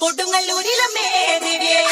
കൊടുങ്ങല്ലൂരിലമ്മേ ദേവിയേ